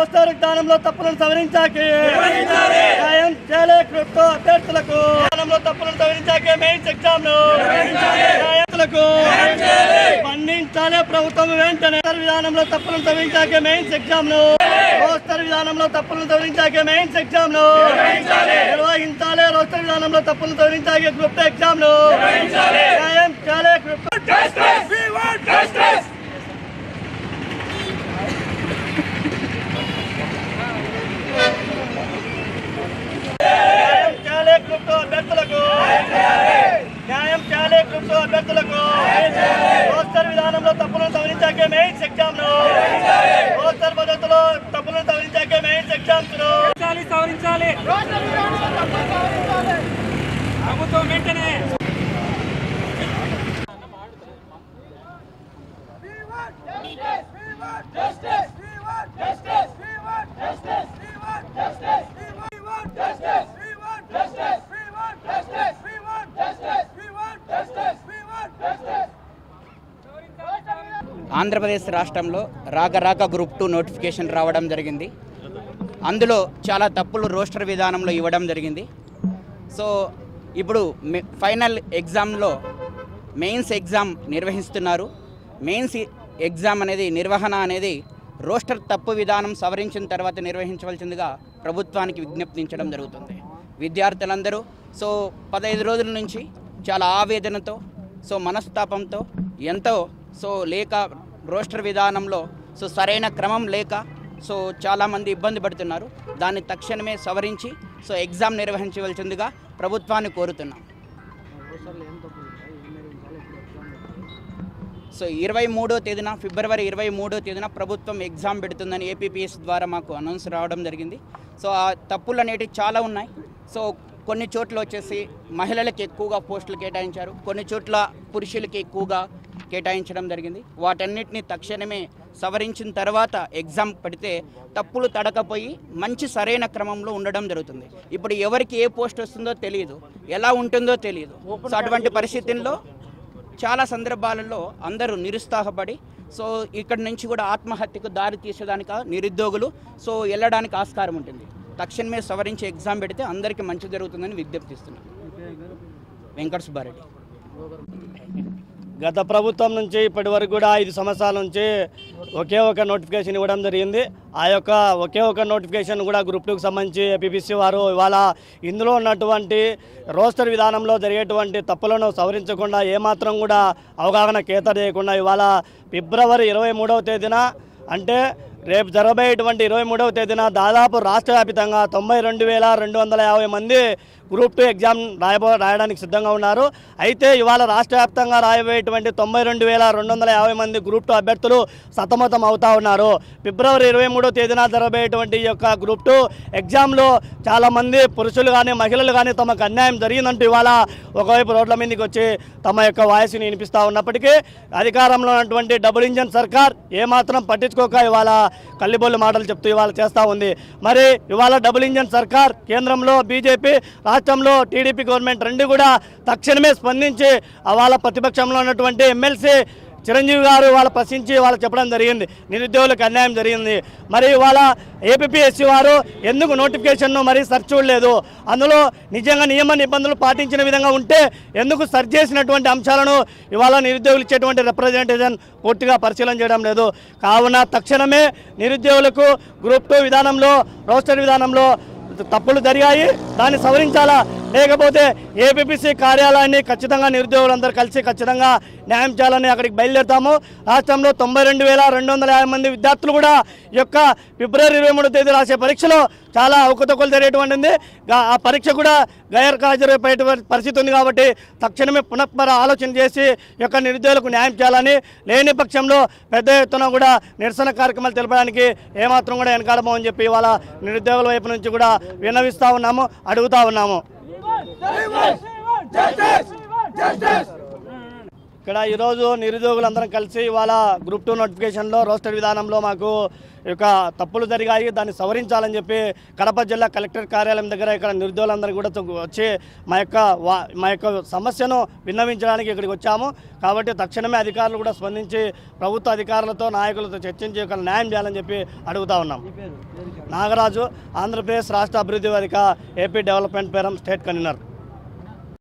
వ్యవస్థ విధానంలో తప్పులను సవరించాకే. న్యాయం చేయలే క్రిప్టో అభ్యర్థులకు. విధానంలో తప్పులను సవరించాకే మెయిన్స్ ఎగ్జామ్ ప్రభుత్వం వెంటనే. విధానంలో తప్పులను సవరించాకే మెయిన్స్ ఎగ్జామ్ను రోస్టర్ విధానంలో తప్పులను సవరించాకే మెయిన్స్ ఎగ్జామ్ను నిర్వహించాలే రోస్టర్ విధానంలో తప్పులను సవరించాకే క్రిప్టో ఎగ్జామ్ను న్యాయం చేయలే క్రిప్టో న్యాయం చేయాలి క్రిప్టో అభ్యర్థులకు న్యాయం చేయాలి క్రిప్టో అభ్యర్థులకు రోస్టర్ విధానంలో తప్పులను సవరించాకే మెయిన్స్ ఎగ్జామ్ను రోస్టర్ పద్ధతిలో తప్పులను సవరించాకే మెయిన్స్ ఎగ్జామ్స్ను సవరించాలి ప్రభుత్వం వెంటనే. ఆంధ్రప్రదేశ్ రాష్ట్రంలో రాక రాక గ్రూప్ టూ నోటిఫికేషన్ రావడం జరిగింది. అందులో చాలా తప్పులు రోస్టర్ విధానంలో ఇవ్వడం జరిగింది. సో ఇప్పుడు మె- ఫైనల్ ఎగ్జామ్లో మెయిన్స్ ఎగ్జామ్ నిర్వహిస్తున్నారు. మెయిన్స్ ఎగ్జామ్ అనేది నిర్వహణ అనేది రోస్టర్ తప్పు విధానం సవరించిన తర్వాత నిర్వహించవలసిందిగా ప్రభుత్వానికి విజ్ఞప్తించడం జరుగుతుంది. విద్యార్థులందరూ సో పదహైదు రోజుల నుంచి చాలా ఆవేదనతో సో మనస్తాపంతో ఎంతో సో లేక రోస్టర్ విధానంలో సో సరైన క్రమం లేక సో చాలామంది ఇబ్బంది పడుతున్నారు. దాన్ని తక్షణమే సవరించి సో ఎగ్జామ్ నిర్వహించవలసిందిగా ప్రభుత్వాన్ని కోరుతున్నాం. సో ఇరవై మూడో తేదీన ఫిబ్రవరి ఇరవై మూడో తేదీన ప్రభుత్వం ఎగ్జామ్ పెడుతుందని ఏపీపీఎస్ ద్వారా మాకు అనౌన్స్ రావడం జరిగింది. సో ఆ తప్పులు అనేటివి చాలా ఉన్నాయి. సో కొన్ని చోట్ల వచ్చేసి మహిళలకు ఎక్కువగా పోస్టులు కేటాయించారు. కొన్ని చోట్ల పురుషులకి ఎక్కువగా కేటాయించడం జరిగింది. వాటన్నిటిని తక్షణమే సవరించిన తర్వాత ఎగ్జామ్ పెడితే తప్పులు తడకపోయి మంచి సరైన క్రమంలో ఉండడం జరుగుతుంది. ఇప్పుడు ఎవరికి ఏ పోస్ట్ వస్తుందో తెలియదు. ఎలా ఉంటుందో తెలియదు. సో అటువంటి పరిస్థితుల్లో చాలా సందర్భాలలో అందరూ నిరుత్సాహపడి సో ఇక్కడి నుంచి కూడా ఆత్మహత్యకు దారి తీసేదానికి నిరుద్యోగులు సో వెళ్ళడానికి ఆస్కారం ఉంటుంది. తక్షణమే సవరించి ఎగ్జామ్ పెడితే అందరికీ మంచి జరుగుతుందని విజ్ఞప్తిస్తున్నాను వెంకట సుబ్బారెడ్డి. గత ప్రభుత్వం నుంచి ఇప్పటి వరకు కూడా ఐదు సంవత్సరాల నుంచి ఒకే ఒక నోటిఫికేషన్ ఇవ్వడం జరిగింది. ఆ యొక్క ఒకే ఒక నోటిఫికేషన్ కూడా గ్రూప్ టూకి సంబంధించి ఏపీపీసీ వారు ఇవాళ ఇందులో ఉన్నటువంటి రోస్టర్ విధానంలో జరిగేటువంటి తప్పులను సవరించకుండా ఏమాత్రం కూడా అవగాహన కేత చేయకుండా ఇవాళ ఫిబ్రవరి ఇరవై మూడవ తేదీన అంటే రేపు జరగబోయేటువంటి ఇరవై మూడవ తేదీన దాదాపు రాష్ట్ర వ్యాపితంగా తొంభై రెండు వేల రెండు వందల యాభై మంది గ్రూప్ టూ ఎగ్జామ్ రాయబో రాయడానికి సిద్ధంగా ఉన్నారు. అయితే ఇవాళ రాష్ట్ర వ్యాప్తంగా రాయబోయేటువంటి తొంభై రెండు వేల రెండు వందల యాభై మంది గ్రూప్ టూ అభ్యర్థులు సతమతం అవుతా ఉన్నారు. ఫిబ్రవరి ఇరవై మూడో తేదీన జరగబోయేటువంటి ఈ యొక్క గ్రూప్ టూ ఎగ్జామ్లో చాలామంది పురుషులు కానీ మహిళలు కానీ తమకు అన్యాయం జరిగిందంటూ ఇవాళ ఒకవైపు రోడ్ల మీదకి వచ్చి తమ యొక్క వాయిస్ని వినిపిస్తూ ఉన్నప్పటికీ అధికారంలో ఉన్నటువంటి డబుల్ ఇంజన్ సర్కార్ ఏమాత్రం పట్టించుకోక ఇవాళ కల్లిబొల్లి మాటలు చెప్తూ ఇవాళ చేస్తూ ఉంది. మరి ఇవాళ డబుల్ ఇంజన్ సర్కార్ కేంద్రంలో బీజేపీ రాష్ట్రంలో టీడీపీ గవర్నమెంట్ రెండు కూడా తక్షణమే స్పందించి వాళ్ళ ప్రతిపక్షంలో ఉన్నటువంటి ఎమ్మెల్సీ చిరంజీవి గారు వాళ్ళ ప్రశ్నించి వాళ్ళు చెప్పడం జరిగింది. నిరుద్యోగులకు అన్యాయం జరిగింది. మరి వాళ్ళ ఏపీఎస్సీ వారు ఎందుకు నోటిఫికేషన్ను మరి సర్చ్ చూడలేదు? అందులో నిజంగా నియమ నిబంధనలు పాటించిన విధంగా ఉంటే ఎందుకు సర్చ్ చేసినటువంటి అంశాలను ఇవాళ నిరుద్యోగులు ఇచ్చేటువంటి రిప్రజెంటేషన్ పూర్తిగా పరిశీలన చేయడం లేదు. కావున తక్షణమే నిరుద్యోగులకు గ్రూప్ టూ విధానంలో రోస్టర్ విధానంలో తప్పులు జరిగాయి దాన్ని సవరించాలా? లేకపోతే ఏపీపీసీ కార్యాలయాన్ని ఖచ్చితంగా నిరుద్యోగులందరూ కలిసి ఖచ్చితంగా న్యాయం చేయాలని అక్కడికి బయలుదేరుతాము. రాష్ట్రంలో తొంభై రెండు వేల రెండు వందల యాభై మంది విద్యార్థులు కూడా ఈ యొక్క ఫిబ్రవరి ఇరవై మూడో తేదీ రాసే పరీక్షలో చాలా అవకతవకలు జరిగేటువంటిది గా- ఆ పరీక్ష కూడా గైర్హాజరైపోయేటువంటి పరిస్థితి ఉంది కాబట్టి తక్షణమే పునఃపర ఆలోచన చేసి యొక్క నిరుద్యోగులకు న్యాయం చేయాలని లేని పక్షంలో పెద్ద ఎత్తున కూడా నిరసన కార్యక్రమాలు తెలపడానికి ఏమాత్రం కూడా వెనకాడమని చెప్పి ఇవాళ నిరుద్యోగుల వైపు నుంచి కూడా విన్నవిస్తూ ఉన్నాము అడుగుతా ఉన్నాము. ఇక్కడ ఈరోజు నిరుద్యోగులందరం కలిసి ఇవాళ గ్రూప్ టూ నోటిఫికేషన్లో రోస్టర్ విధానంలో మాకు ఈ యొక్క తప్పులు జరిగాయి. దాన్ని సవరించాలని చెప్పి కడప జిల్లా కలెక్టర్ కార్యాలయం దగ్గర ఇక్కడ నిరుద్యోగులందరూ కూడా వచ్చి మా యొక్క వా- మా యొక్క సమస్యను విన్నవించడానికి ఇక్కడికి వచ్చాము. కాబట్టి తక్షణమే అధికారులు కూడా స్పందించి ప్రభుత్వ అధికారులతో నాయకులతో చర్చించి ఒక న్యాయం చేయాలని చెప్పి అడుగుతా ఉన్నాం. నాగరాజు ఆంధ్రప్రదేశ్ రాష్ట్ర అభివృద్ధి వేదిక AP development forum state convener.